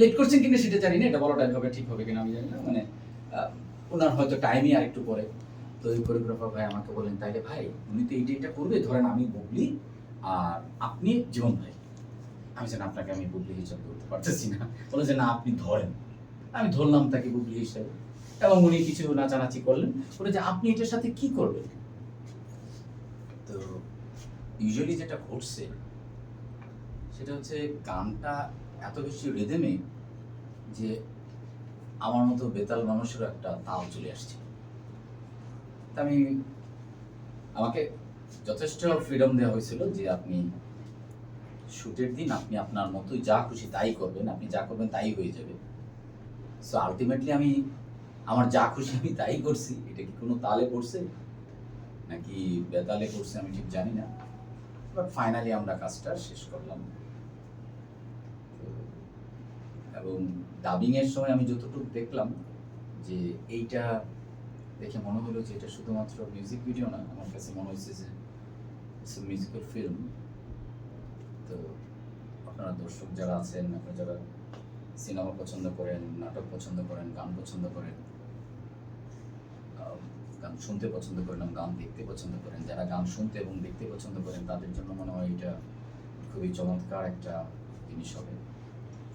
Late করছেন কিনা সেটা জানি না, এটা বলাটা হবে ঠিক হবে কিনা আমি জানি না। মানে ওনার হয়তো টাইমই আর একটু পরে। তো ওই কোরিওগ্রাফার ভাই আমাকে বলেন তাইলে ভাই, উনি তো এইটা এটা করবে, ধরেন আমি বুবলি আর আপনি জীবন ভাই। আমি জানি আপনাকে আমি বুবলি হিসাবে করতে পারতেছি না। বলে যে, না, আপনি ধরেন। আমি ধরলাম তাকে বুবলি হিসাবে এবং উনি কিছু নাচানাচি করলেন। বলে যে, আপনি এটার সাথে কি করবেন? তো ইউজুয়ালি যেটা ঘটছে, সেটা হচ্ছে গানটা এত বেশি রেদেমে যে আমার মতো বেতাল মানুষেরও একটা তাল চলে আসছে। আমি, আমাকে যথেষ্ট ফ্রিডম দেওয়া হয়েছিল যে আপনি শুটের দিন আপনি আপনার মতোই যা খুশি তাই করবেন, আপনি যা করবেন তাই হয়ে যাবে। সো আলটিমেটলি আমি আমার যা খুশি আমি তাই করছি। এটা কি কোনো তালে পড়ছে? নাকি বেতালে পড়ছে আমি ঠিক জানি না। বাট ফাইনালি আমরা কাজটা শেষ করলাম। এবং ডাবিং এর সময় আমি যতটুকু দেখলাম যে এইটা দেখে মনে হলো যে এটা শুধুমাত্র মিউজিক ভিডিও না, আমার কাছে মনে হচ্ছে যে মিউজিক্যাল ফিল্ম তো আপনারা দর্শক যারা আছেন, আপনারা যারা সিনেমা পছন্দ করেন, নাটক পছন্দ করেন, গান পছন্দ করেন গান শুনতে পছন্দ করেন এবং গান দেখতে পছন্দ করেন, যারা গান শুনতে এবং দেখতে পছন্দ করেন, তাদের জন্য মনে হয় এটা খুবই চমৎকার একটা জিনিস হবে।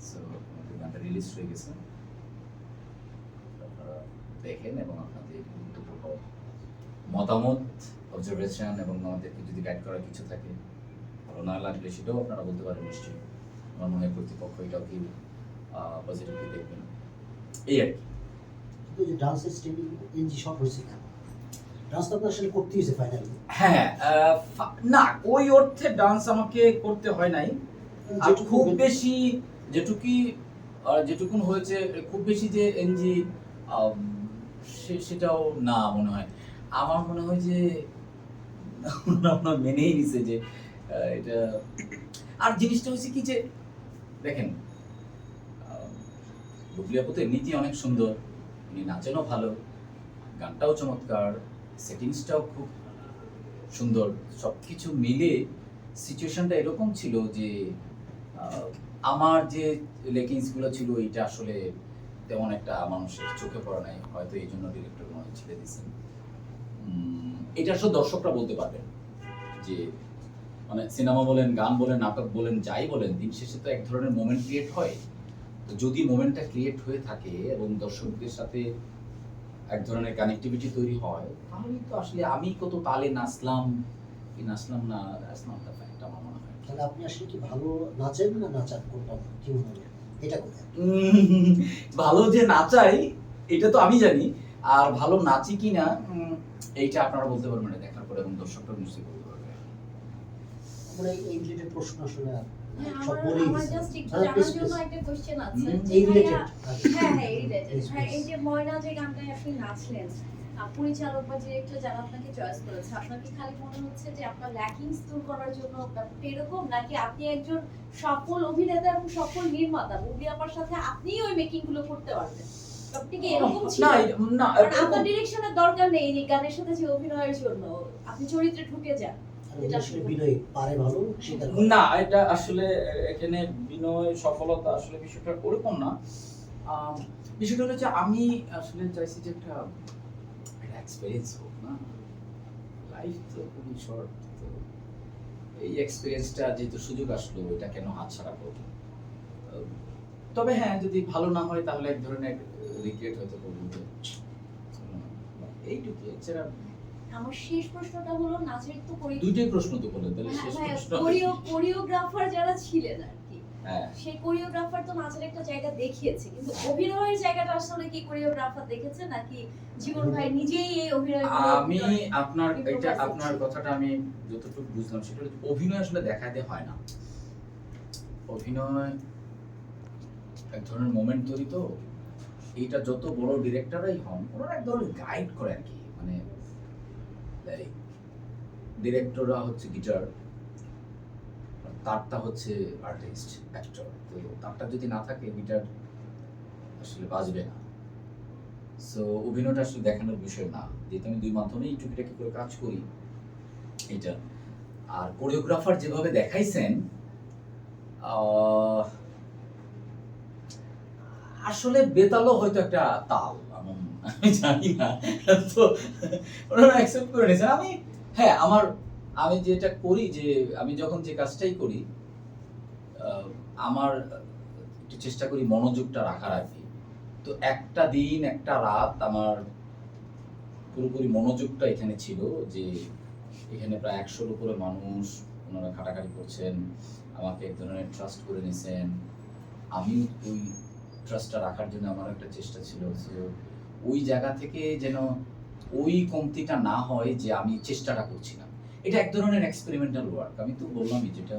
সো আমাদের গানটা রিলিজ হয়ে গেছে। আপনারা দেখেন এবং আপনাদের গুরুত্বপূর্ণ মতামত অবজারভেশন এবং আমাদেরকে যদি গাইড করার কিছু থাকে ভালো না লাগলে সেটাও আপনারা বলতে পারেন নিশ্চয়ই। আমার মনে হয় কর্তৃপক্ষ এটাও কি পজিটিভলি দেখবেন। এই আর কি। কিন্তু যে ডান্সের স্টেমিং এনজি শর্ট হয়েছে কেন? ডান্স তো আসলে করতে হয়েছে ফাইনালি হ্যাঁ না ওই অর্থে ডান্স আমাকে করতে হয় নাই। আর খুব বেশি যেটুকুই আহ, যেটুকুন হয়েছে খুব বেশি যে এনজি সেটাও না মনে হয়। আমার মনে হয় যে আপনার মেনেই নিছে যে এটা আর জিনিসটা হচ্ছে কি যে দেখেন বুবলিয়াপু তো এমনিতেই অনেক সুন্দর উনি নাচেনও ভালো গানটাও চমৎকার সেটিংসটাও খুব সুন্দর সব কিছু মিলে সিচুয়েশনটা এরকম ছিল যে আমার যে লেকিংসগুলো ছিল এটা আসলে তেমন একটা মানুষের চোখে পড়ে নাই। হয়তো এই জন্য ডিরেক্টর মনে ছেড়ে দিয়েছেন। এটা আসলে দর্শকরা বলতে পারবেন যে মানে সিনেমা বলেন, গান বলেন, নাটক বলেন, যাই বলেন, দিন শেষে তো এক ধরনের মোমেন্ট ক্রিয়েট হয়। তো যদি মোমেন্টটা ক্রিয়েট হয়ে থাকে এবং দর্শকদের সাথে এক ধরনের কানেক্টিভিটি তৈরি হয় তাহলে তো আসলে আমি কত তালে নাচলাম, কি নাচলাম না the fact আমার মনে হয় তাহলে আপনি আসলে কি ভালো নাচেন না নাচান কোনটা কি মনে হয়? এটা কোথায় ভালো যে নাচাই এটা তো আমি জানি। আর ভালো নাচি কি না এইটা আপনারা বলতে পারবেন এটা দেখার পরে এবং দর্শকরা নিশ্চয়ই বলতে পারবে। আমরা এই- এই রিলেটেড প্রশ্ন আসলে আর হ্যাঁ, আমার বলেই আমার দিয়েছেন। জাস্ট একটু হ্যাঁ, জানার জন্য একটা কোশ্চেন আছে। যে এই রিলেটেড হ্যাঁ হ্যাঁ এই রিলেটেড এই যে ময়না যে গানটায় আপনি নাচলেন পরিচালক বা ডিরেক্টর যারা আপনাকে চয়েস করেছে আপনার কি খালি মনে হচ্ছে যে আপনার ল্যাকিংস দূর করার জন্য ব্যাপারটা এরকম? নাকি আপনি একজন সফল অভিনেতা এবং সফল নির্মাতা? বুবলি আপার সাথে আপনিই ওই মেকিংগুলো করতে পারবেন ব্যাপারটা কি এরকম ছিল না এটা- না কারণ এরকম- আপনার ডিরেকশনের দরকার নেই গানের সাথে যে অভিনয়ের জন্য। আপনি চরিত্রে ঢুকে যান। না এটা আসলে এখানে বিনয় সফলতা আসলে বিষয়টা ওরকম না। আম, বিষয়টা হলো যে আমি আসলে চাইছি যে একটা এক্সপিরিয়েন্স হোক না লাইফ তো খুবই শর্ট তো এই এক্সপিরিয়েন্সটা যেহেতু সুযোগ আসলো এটা কেন হাতছাড়া করব? তবে হ্যাঁ যদি ভালো না হয় তাহলে এক ধরনের রিগ্রেট হতে করব। এইটুকু এছাড়া আমার শেষ প্রশ্নটা হলো নাচের তো দুইটাই প্রশ্ন তো বলে তাহলে হ্যাঁ, শেষ প্রশ্ন কোরিও- কোরিওগ্রাফার যারা ছিলেন আর হ্যাঁ সেই কোরিওগ্রাফার তো নাচের একটা জায়গা দেখিয়েছে কিন্তু অভিনয়ের জায়গাটা আসলে কি কোরিওগ্রাফার দেখেছে নাকি জীবন ভাই নিজেই এই অভিনয় আমি আপনার এটা আপনার কথাটা আমি যতটুকু বুঝলাম সেটা অভিনয় আসলে দেখাতে হয় না। অভিনয় এক ধরনের মোমেন্ট তৈরি তো এইটা যত বড় ডিরেক্টরই হন ওনারা এক ধরনের গাইড করে আর কি মানে ডিরেক্টররা হচ্ছে গিটার তারটা হচ্ছে আর্টিস্ট অ্যাক্টর তো তারটা যদি না থাকে গিটার আসলে বাজবে না। সো অভিনয়টা আসলে দেখানোর বিষয় না। যেহেতু আমি দুই মাধ্যমেই টুকিটাকি করে কাজ করি, এটা। আর কোরিওগ্রাফার যেভাবে দেখাইছেন আসলে বেতালও হয়তো একটা তাল আমি জানি না। তো ওনারা অ্যাকসেপ্ট করে নিয়েছেন। আমি হ্যাঁ আমার আমি যেটা করি যে, আমি যখন যে কাজটাই করি আমার একটু চেষ্টা করি মনোযোগটা রাখার আর কি। তো একটা দিন, একটা রাত আমার পুরোপুরি মনোযোগটা এখানে ছিল যে, এখানে প্রায় একশোর উপরে মানুষ ওনারা খাটাখাটি করছেন, আমাকে এক ধরনের ট্রাস্ট করে নিয়েছেন আমি ওই ট্রাস্টটা রাখার জন্য আমার একটা চেষ্টা ছিল। যে ওই জায়গা থেকে যেন ওই কমতিটা না হয় যে আমি চেষ্টাটা করছি না। এটা এক ধরনের এক্সপেরিমেন্টাল ওয়ার্ক আমি তো বললামই যেটা